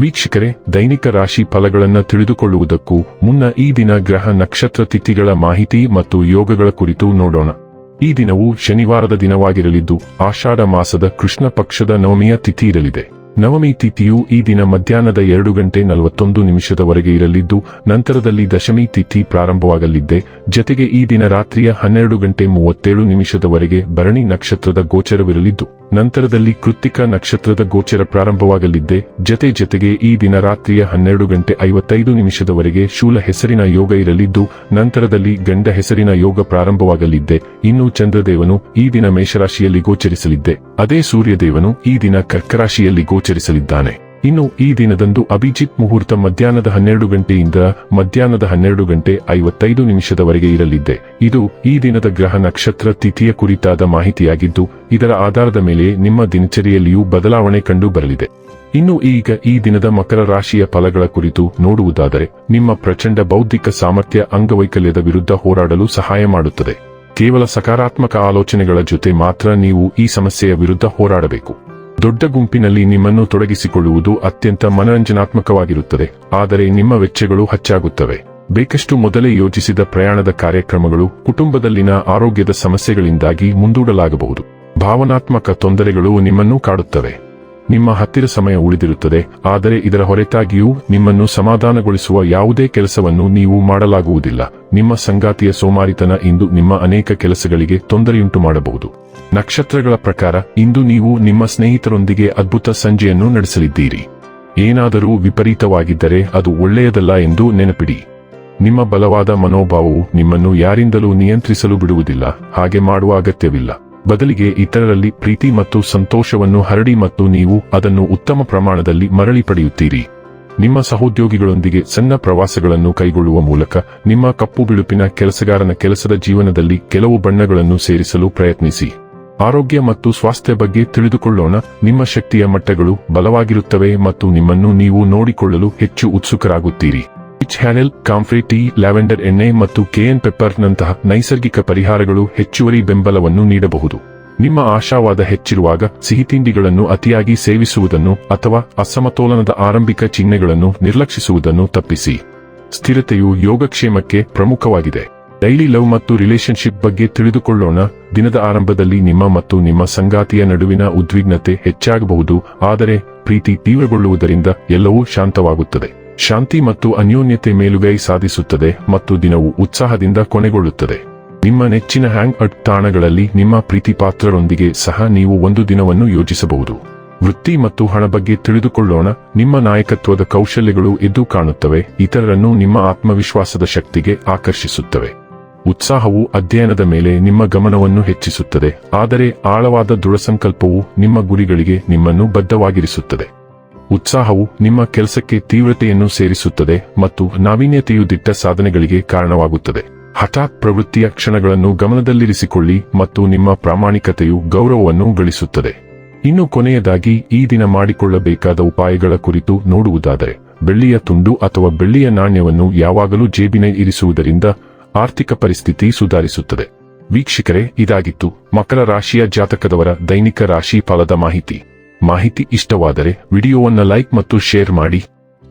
ವೀಕ್ಷಕರೇ, ದೈನಿಕ ರಾಶಿ ಫಲಗಳನ್ನು ತಿಳಿದುಕೊಳ್ಳುವುದಕ್ಕೂ ಮುನ್ನ ಈ ದಿನ ಗ್ರಹ ನಕ್ಷತ್ರ ತಿಥಿಗಳ ಮಾಹಿತಿ ಮತ್ತು ಯೋಗಗಳ ಕುರಿತು ನೋಡೋಣ. ಈ ದಿನವು ಶನಿವಾರದ ದಿನವಾಗಿರಲಿದ್ದು, ಆಷಾಢ ಮಾಸದ ಕೃಷ್ಣ ಪಕ್ಷದ ನವಮಿಯ ತಿಥಿ ಇರಲಿದೆ. ನವಮಿ ತಿಥಿಯು ಈ ದಿನ ಮಧ್ಯಾಹ್ನದ ಎರಡು ಗಂಟೆ ನಲವತ್ತೊಂದು ನಿಮಿಷದವರೆಗೆ ಇರಲಿದ್ದು, ನಂತರದಲ್ಲಿ ದಶಮಿ ತಿಥಿ ಪ್ರಾರಂಭವಾಗಲಿದ್ದೆ. ಜತೆಗೆ ಈ ದಿನ ರಾತ್ರಿಯ ಹನ್ನೆರಡು ಗಂಟೆ ಮೂವತ್ತೇಳು ನಿಮಿಷದವರೆಗೆ ಭರಣಿ ನಕ್ಷತ್ರದ ಗೋಚರವಿರಲಿದ್ದು ನಂತರದಲ್ಲಿ ಕೃತಿಕ ನಕ್ಷತ್ರದ ಗೋಚರ ಪ್ರಾರಂಭವಾಗಲಿದ್ದೆ. ಜತೆ ಜತೆಗೆ ಈ ದಿನ ರಾತ್ರಿಯ ಹನ್ನೆರಡು ಗಂಟೆ ಐವತ್ತೈದು ನಿಮಿಷದವರೆಗೆ ಶೂಲ ಹೆಸರಿನ ಯೋಗ ಇರಲಿದ್ದು, ನಂತರದಲ್ಲಿ ಗಂಡ ಹೆಸರಿನ ಯೋಗ ಪ್ರಾರಂಭವಾಗಲಿದ್ದೆ. ಇನ್ನು ಚಂದ್ರದೇವನು ಈ ದಿನ ಮೇಷರಾಶಿಯಲ್ಲಿ ಗೋಚರಿಸಲಿದ್ದೆ. ಅದೇ ಸೂರ್ಯದೇವನು ಈ ದಿನ ಕರ್ಕರಾಶಿಯಲ್ಲಿ ಗೋಚರಿಸಲಿದ್ದಾನೆ. ಇನ್ನು ಈ ದಿನದಂದು ಅಭಿಜಿತ್ ಮುಹೂರ್ತ ಮಧ್ಯಾಹ್ನದ ಹನ್ನೆರಡು ಗಂಟೆಯಿಂದ ಮಧ್ಯಾಹ್ನದ ಹನ್ನೆರಡು ಗಂಟೆ ಐವತ್ತೈದು ನಿಮಿಷದವರೆಗೆ ಇರಲಿದೆ. ಇದು ಈ ದಿನದ ಗ್ರಹ ನಕ್ಷತ್ರ ತಿಥಿಯ ಕುರಿತಾದ ಮಾಹಿತಿಯಾಗಿದ್ದು, ಇದರ ಆಧಾರದ ಮೇಲೆ ನಿಮ್ಮ ದಿನಚರಿಯಲ್ಲಿಯೂ ಬದಲಾವಣೆ ಕಂಡು ಬರಲಿದೆ ಇನ್ನು ಈಗ ಈ ದಿನದ ಮಕರ ರಾಶಿಯ ಫಲಗಳ ಕುರಿತು ನೋಡುವುದಾದರೆ, ನಿಮ್ಮ ಪ್ರಚಂಡ ಬೌದ್ಧಿಕ ಸಾಮರ್ಥ್ಯ ಅಂಗವೈಕಲ್ಯದ ವಿರುದ್ಧ ಹೋರಾಡಲು ಸಹಾಯ ಮಾಡುತ್ತದೆ. ಕೇವಲ ಸಕಾರಾತ್ಮಕ ಆಲೋಚನೆಗಳ ಜೊತೆ ಮಾತ್ರ ನೀವು ಈ ಸಮಸ್ಯೆಯ ವಿರುದ್ಧ ಹೋರಾಡಬೇಕು. ದೊಡ್ಡ ಗುಂಪಿನಲ್ಲಿ ನಿಮ್ಮನ್ನು ತೊಡಗಿಸಿಕೊಳ್ಳುವುದು ಅತ್ಯಂತ ಮನರಂಜನಾತ್ಮಕವಾಗಿರುತ್ತದೆ. ಆದರೆ ನಿಮ್ಮ ವೆಚ್ಚಗಳು ಹೆಚ್ಚಾಗುತ್ತವೆ. ಬೇಕಷ್ಟು ಮೊದಲೇ ಯೋಜಿಸಿದ ಪ್ರಯಾಣದ ಕಾರ್ಯಕ್ರಮಗಳು ಕುಟುಂಬದಲ್ಲಿನ ಆರೋಗ್ಯದ ಸಮಸ್ಯೆಗಳಿಂದಾಗಿ ಮುಂದೂಡಲಾಗಬಹುದು. ಭಾವನಾತ್ಮಕ ತೊಂದರೆಗಳು ನಿಮ್ಮನ್ನು ಕಾಡುತ್ತವೆ. ನಿಮ್ಮ ಹತ್ತಿರ ಸಮಯ ಉಳಿದಿರುತ್ತದೆ. ಆದರೆ ಇದರ ಹೊರತಾಗಿಯೂ ನಿಮ್ಮನ್ನು ಸಮಾಧಾನಗೊಳಿಸುವ ಯಾವುದೇ ಕೆಲಸವನ್ನು ನೀವು ಮಾಡಲಾಗುವುದಿಲ್ಲ. ನಿಮ್ಮ ಸಂಗಾತಿಯ ಸೋಮಾರಿತನ ಇಂದು ನಿಮ್ಮ ಅನೇಕ ಕೆಲಸಗಳಿಗೆ ತೊಂದರೆಯುಂಟು ಮಾಡಬಹುದು ನಕ್ಷತ್ರಗಳ ಪ್ರಕಾರ, ಇಂದು ನೀವು ನಿಮ್ಮ ಸ್ನೇಹಿತರೊಂದಿಗೆ ಅದ್ಭುತ ಸಂಜೆಯನ್ನು ನಡೆಸಲಿದ್ದೀರಿ. ಏನಾದರೂ ವಿಪರೀತವಾಗಿದ್ದರೆ ಅದು ಒಳ್ಳೆಯದಲ್ಲ ಎಂದು ನೆನಪಿಡಿ. ನಿಮ್ಮ ಬಲವಾದ ಮನೋಭಾವವು ನಿಮ್ಮನ್ನು ಯಾರಿಂದಲೂ ನಿಯಂತ್ರಿಸಲು ಬಿಡುವುದಿಲ್ಲ, ಹಾಗೆ ಮಾಡುವ ಅಗತ್ಯವಿಲ್ಲ. ಬದಲಿಗೆ ಇತರರಲ್ಲಿ ಪ್ರೀತಿ ಮತ್ತು ಸಂತೋಷವನ್ನು ಹರಡಿ ಮತ್ತು ನೀವು ಅದನ್ನು ಉತ್ತಮ ಪ್ರಮಾಣದಲ್ಲಿ ಮರಳಿ ಪಡೆಯುತ್ತೀರಿ. ನಿಮ್ಮ ಸಹೋದ್ಯೋಗಿಗಳೊಂದಿಗೆ ಸಣ್ಣ ಪ್ರವಾಸಗಳನ್ನು ಕೈಗೊಳ್ಳುವ ಮೂಲಕ ನಿಮ್ಮ ಕಪ್ಪು ಬಿಳುಪಿನ ಕೆಲಸಗಾರನ ಕೆಲಸದ ಜೀವನದಲ್ಲಿ ಕೆಲವು ಬಣ್ಣಗಳನ್ನು ಸೇರಿಸಲು ಪ್ರಯತ್ನಿಸಿ. ಆರೋಗ್ಯ ಮತ್ತು ಸ್ವಾಸ್ಥ್ಯ ಬಗ್ಗೆ ತಿಳಿದುಕೊಳ್ಳೋಣ. ನಿಮ್ಮ ಶಕ್ತಿಯ ಮಟ್ಟಗಳು ಬಲವಾಗಿರುತ್ತವೆ ಮತ್ತು ನಿಮ್ಮನ್ನು ನೀವು ನೋಡಿಕೊಳ್ಳಲು ಹೆಚ್ಚು ಉತ್ಸುಕರಾಗುತ್ತೀರಿ. ಪಿಚ್ ಚಾನೆಲ್ ಕಾಂಫ್ರಿ ಟೀ ಲ್ಯಾವೆಂಡರ್ ಎಣ್ಣೆ ಮತ್ತು ಕೆಎನ್ ಪೆಪ್ಪರ್ನಂತಹ ನೈಸರ್ಗಿಕ ಪರಿಹಾರಗಳು ಹೆಚ್ಚುವರಿ ಬೆಂಬಲವನ್ನು ನೀಡಬಹುದು. ನಿಮ್ಮ ಆಶಾವಾದ ಹೆಚ್ಚಿರುವಾಗ ಸಿಹಿತಿಂಡಿಗಳನ್ನು ಅತಿಯಾಗಿ ಸೇವಿಸುವುದನ್ನು ಅಥವಾ ಅಸಮತೋಲನದ ಆರಂಭಿಕ ಚಿಹ್ನೆಗಳನ್ನು ನಿರ್ಲಕ್ಷಿಸುವುದನ್ನು ತಪ್ಪಿಸಿ. ಸ್ಥಿರತೆಯು ಯೋಗಕ್ಷೇಮಕ್ಕೆ ಪ್ರಮುಖವಾಗಿದೆ. ಡೈಲಿ ಲವ್ ಮತ್ತು ರಿಲೇಶನ್ಶಿಪ್ ಬಗ್ಗೆ ತಿಳಿದುಕೊಳ್ಳೋಣ. ದಿನದ ಆರಂಭದಲ್ಲಿ ನಿಮ್ಮ ಮತ್ತು ನಿಮ್ಮ ಸಂಗಾತಿಯ ನಡುವಿನ ಉದ್ವಿಗ್ನತೆ ಹೆಚ್ಚಾಗಬಹುದು. ಆದರೆ, ಪ್ರೀತಿ ತೀವ್ರಗೊಳ್ಳುವುದರಿಂದ ಎಲ್ಲವೂ ಶಾಂತವಾಗುತ್ತದೆ. ಶಾಂತಿ ಮತ್ತು ಅನ್ಯೋನ್ಯತೆ ಮೇಲುಗೈ ಸಾಧಿಸುತ್ತದೆ ಮತ್ತು ದಿನವು ಉತ್ಸಾಹದಿಂದ ಕೊನೆಗೊಳ್ಳುತ್ತದೆ. ನಿಮ್ಮ ನೆಚ್ಚಿನ ಹ್ಯಾಂಗ್ ಔಟ್ ತಾಣಗಳಲ್ಲಿ ನಿಮ್ಮ ಪ್ರೀತಿ ಪಾತ್ರರೊಂದಿಗೆ ಸಹ ನೀವು ಒಂದು ದಿನವನ್ನು ಯೋಜಿಸಬಹುದು. ವೃತ್ತಿ ಮತ್ತು ಹಣ ಬಗ್ಗೆ ತಿಳಿದುಕೊಳ್ಳೋಣ. ನಿಮ್ಮ ನಾಯಕತ್ವದ ಕೌಶಲ್ಯಗಳು ಎದ್ದು ಕಾಣುತ್ತವೆ. ಇತರರನ್ನು ನಿಮ್ಮ ಆತ್ಮವಿಶ್ವಾಸದ ಶಕ್ತಿಗೆ ಆಕರ್ಷಿಸುತ್ತವೆ. ಉತ್ಸಾಹವು ಅಧ್ಯಯನದ ಮೇಲೆ ನಿಮ್ಮ ಗಮನವನ್ನು ಹೆಚ್ಚಿಸುತ್ತದೆ, ಆದರೆ ಆಳವಾದ ದೃಢಸಂಕಲ್ಪವು ನಿಮ್ಮ ಗುರಿಗಳಿಗೆ ನಿಮ್ಮನ್ನು ಬದ್ಧವಾಗಿರಿಸುತ್ತದೆ. ಉತ್ಸಾಹವು ನಿಮ್ಮ ಕೆಲಸಕ್ಕೆ ತೀವ್ರತೆಯನ್ನು ಸೇರಿಸುತ್ತದೆ ಮತ್ತು ನಾವೀನ್ಯತೆಯು ದಿಟ್ಟ ಸಾಧನೆಗಳಿಗೆ ಕಾರಣವಾಗುತ್ತದೆ. ಹಠಾತ್ ಪ್ರವೃತ್ತಿಯ ಕ್ಷಣಗಳನ್ನು ಗಮನದಲ್ಲಿರಿಸಿಕೊಳ್ಳಿ ಮತ್ತು ನಿಮ್ಮ ಪ್ರಾಮಾಣಿಕತೆಯು ಗೌರವವನ್ನು ಗಳಿಸುತ್ತದೆ. ಇನ್ನು ಕೊನೆಯದಾಗಿ, ಈ ದಿನ ಮಾಡಿಕೊಳ್ಳಬೇಕಾದ ಉಪಾಯಗಳ ಕುರಿತು ನೋಡುವುದಾದರೆ, ಬೆಳ್ಳಿಯ ತುಂಡು ಅಥವಾ ಬೆಳ್ಳಿಯ ನಾಣ್ಯವನ್ನು ಯಾವಾಗಲೂ ಜೇಬಿನ ಇರಿಸುವುದರಿಂದ ಆರ್ಥಿಕ ಪರಿಸ್ಥಿತಿ ಸುಧಾರಿಸುತ್ತದೆ. ವೀಕ್ಷಕರೇ, ಇದಾಗಿತ್ತು ಮಕರ ರಾಶಿಯ ಜಾತಕದವರ ದೈನಿಕ ರಾಶಿ ಫಲದ ಮಾಹಿತಿ. ಮಾಹಿತಿ ಇಷ್ಟವಾದರೆ ವಿಡಿಯೋವನ್ನು ಲೈಕ್ ಮತ್ತು ಶೇರ್ ಮಾಡಿ.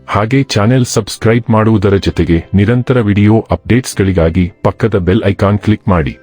ಹಾಗೆ ಚಾನೆಲ್ ಸಬ್ಸ್ಕ್ರೈಬ್ ಮಾಡುವುದರ ಜೊತೆಗೆ ನಿರಂತರ ವಿಡಿಯೋ ಅಪ್ಡೇಟ್ಸ್ಗಳಿಗಾಗಿ ಪಕ್ಕದ ಬೆಲ್ ಐಕಾನ್ ಕ್ಲಿಕ್ ಮಾಡಿ.